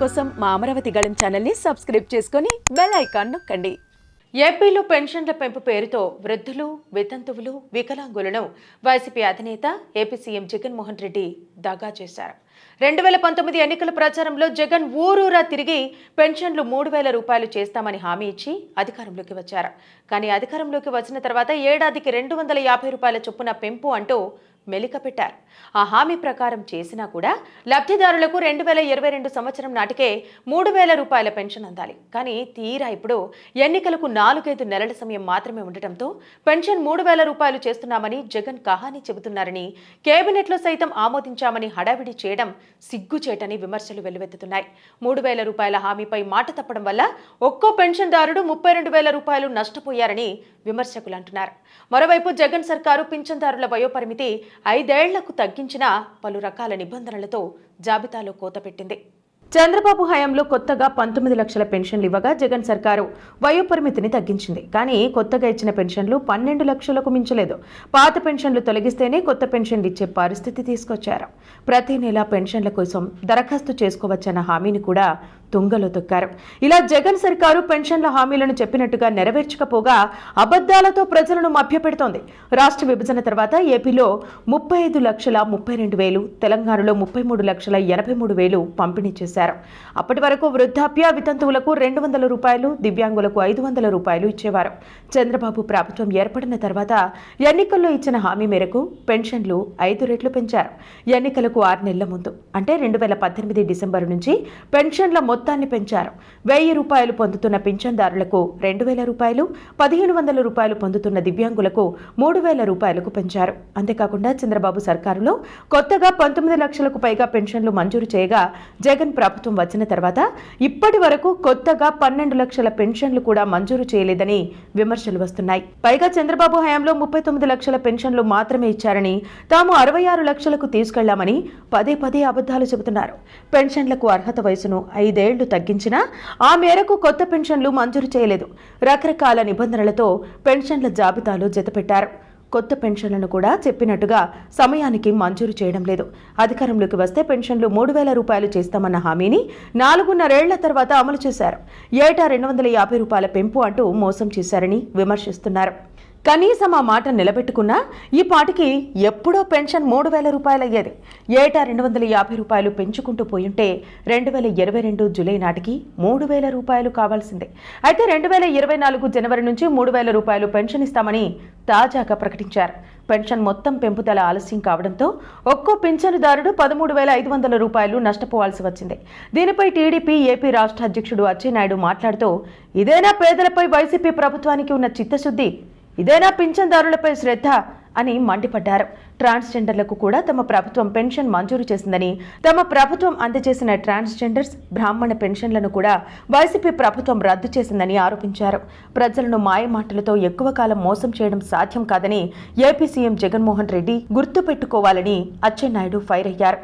కోసం మా అమరావతి గళం ఛానల్ని సబ్స్క్రైబ్ చేసుకొని బెల్ ఐకాన్ నొక్కండి. ఏపీలో పెన్షన్ల పెంపు పేరుతో వృద్ధులు వితంతువులు వికలాంగులను వైసీపీ అధినేత ఏపీ సీఎం జగన్మోహన్ రెడ్డి దగా చేశారు. రెండు వేల పంతొమ్మిది ఎన్నికల ప్రచారంలో జగన్ ఊరూరా తిరిగి పెన్షన్లు మూడు వేల రూపాయలు చేస్తామని హామీ ఇచ్చి అధికారంలోకి వచ్చారు. కానీ అధికారంలోకి వచ్చిన తర్వాత ఏడాదికి రెండు వందల యాభై రూపాయల చొప్పున పెంపు అంటూ మెలిక పెట్టారు. ఆ హామీ ప్రకారం చేసినా కూడా లబ్ధిదారులకు రెండు వేల ఇరవై రెండు సంవత్సరం నాటికే మూడు వేల రూపాయల పెన్షన్ అందాలి. కానీ తీరా ఇప్పుడు ఎన్నికలకు నాలుగైదు నెలల సమయం మాత్రమే ఉండటంతో పెన్షన్ మూడు వేల రూపాయలు చేస్తున్నామని జగన్ కహాని చెబుతున్నారని కేబినెట్లో సైతం ఆమోదించామని హడావిడి చేయడం సిగ్గుచేటని విమర్శలు వెల్లువెత్తుతున్నాయి. మూడు వేల రూపాయల హామీపై మాట తప్పడం వల్ల ఒక్కో పెన్షన్దారుడు ముప్పై రెండు వేల రూపాయలు నష్టపోయారని విమర్శకులు అంటున్నారు. మరోవైపు జగన్ సర్కారు పింఛన్దారుల వయోపరిమితి ఐదేళ్ళకు తగ్గించిన పలు రకాల నిబంధనలతో జాబితాలో కోత పెట్టింది. చంద్రబాబు హయాంలో కొత్తగా పంతొమ్మిది లక్షల పెన్షన్లు ఇవ్వగా జగన్ సర్కారు వయోపరిమితిని తగ్గించింది. కానీ కొత్తగా ఇచ్చిన పెన్షన్లు పన్నెండు లక్షలకు మించలేదు. పాత పెన్షన్లు తొలగిస్తేనే కొత్త పెన్షన్లు ఇచ్చే పరిస్థితి తీసుకొచ్చారు. ప్రతి నెల పెన్షన్ల కోసం దరఖాస్తు చేసుకోవచ్చన్న హామీని కూడా తుంగలో తొక్కారు. ఇలా జగన్ సర్కారు పెన్షన్ల హామీలను చెప్పినట్టుగా నెరవేర్చకపోగా అబద్ధాలతో ప్రజలను మభ్యపెడుతోంది. రాష్ట్ర విభజన తర్వాత ఏపీలో ముప్పై ఐదు లక్షల ముప్పై రెండు వేలు తెలంగాణలో ముప్పై మూడు లక్షల ఎనభై మూడు వేలు పంపిణీ చేశారు. అప్పటి వరకు వృద్ధాప్య వితంతువులకు రెండు వందల రూపాయలు దివ్యాంగులకు ఐదు వందల రూపాయలు ఇచ్చేవారు. చంద్రబాబు ప్రభుత్వం ఏర్పడిన తర్వాత ఎన్నికల్లో ఇచ్చిన హామీ మేరకు పెన్షన్లు ఐదు రెట్లు పెంచారు. ఎన్నికలకు ఆరు నెలల ముందు అంటే రెండు వేల పద్దెనిమిది డిసెంబర్ నుంచి పెన్షన్ల మొత్తాన్ని పెంచారు. వెయ్యి రూపాయలు పొందుతున్న పింఛన్దారులకు రెండు వేల రూపాయలు పదిహేను వందల రూపాయలు పొందుతున్న దివ్యాంగులకు మూడు వేల రూపాయలకు పెంచారు. అంతేకాకుండా చంద్రబాబు సర్కారులో కొత్తగా పంతొమ్మిది లక్షలకు పైగా పెన్షన్లు మంజూరు చేయగా జగన్ ప్రభుత్వం వచ్చిన తర్వాత ఇప్పటి వరకు కొత్తగా పన్నెండు లక్షల పెన్షన్లు కూడా మంజూరు చేయలేదని విమర్శలు వస్తున్నాయి. పైగా చంద్రబాబు హయాంలో ముప్పై తొమ్మిది లక్షల పెన్షన్లు మాత్రమే ఇచ్చారని తాము అరవై ఆరు లక్షలకు తీసుకెళ్ళామని పదే పదే అబద్ధాలు చెబుతున్నారు. పెన్షన్లకు అర్హత వయసును ఐదేళ్ళు తగ్గించినా ఆ మేరకు కొత్త పెన్షన్లు మంజూరు చేయలేదు. రకరకాల నిబంధనలతో పెన్షన్ల జాబితాలో జతపెట్టారు. కొత్త పెన్షన్లను కూడా చెప్పినట్టుగా సమయానికి మంజూరు చేయడం లేదు. అధికారంలోకి వస్తే పెన్షన్లు మూడు వేల రూపాయలు చేస్తామన్న హామీని నాలుగున్నరేళ్ళ తర్వాత అమలు చేశారు. ఏటా రెండు వందల యాభై రూపాయల పెంపు అంటూ మోసం చేశారని విమర్శిస్తున్నారు. కనీసం ఆ మాట నిలబెట్టుకున్నా ఈ పాటికి ఎప్పుడో పెన్షన్ మూడు వేల రూపాయలు అయ్యేది ఏటా రెండు వందల యాభై రూపాయలు పెంచుకుంటూ పోయుంటే రెండు వేల ఇరవై రెండు జూలై నాటికి మూడు వేల రూపాయలు కావాల్సిందే. అయితే రెండు వేల ఇరవై నాలుగు జనవరి నుంచి మూడు వేల రూపాయలు పెన్షన్ ఇస్తామని తాజాగా ప్రకటించారు. పెన్షన్ మొత్తం పెంపుదల ఆలస్యం కావడంతో ఒక్కో పింఛనుదారుడు పదమూడు వేల ఐదు వందల రూపాయలు నష్టపోవాల్సి వచ్చింది. దీనిపై టీడీపీ ఏపీ రాష్ట్ర అధ్యక్షుడు అచ్చెన్నాయుడు మాట్లాడుతూ ఇదేనా పేదలపై వైసీపీ ప్రభుత్వానికి ఉన్న చిత్తశుద్ధి? ఇదేనా పింఛన్దారులపై శ్రద్ధ అని మండిపడ్డారు. ట్రాన్స్జెండర్లకు కూడా తమ ప్రభుత్వం పెన్షన్ మంజూరు చేసిందని తమ ప్రభుత్వం అందజేసిన ట్రాన్స్జెండర్స్ బ్రాహ్మణ పెన్షన్లను కూడా వైసీపీ ప్రభుత్వం రద్దు చేసిందని ఆరోపించారు. ప్రజలను మాయమాటలతో ఎక్కువ కాలం మోసం చేయడం సాధ్యం కాదని ఏపీ సీఎం జగన్మోహన్ రెడ్డి గుర్తుపెట్టుకోవాలని అచ్చెన్నాయుడు ఫైర్ అయ్యారు.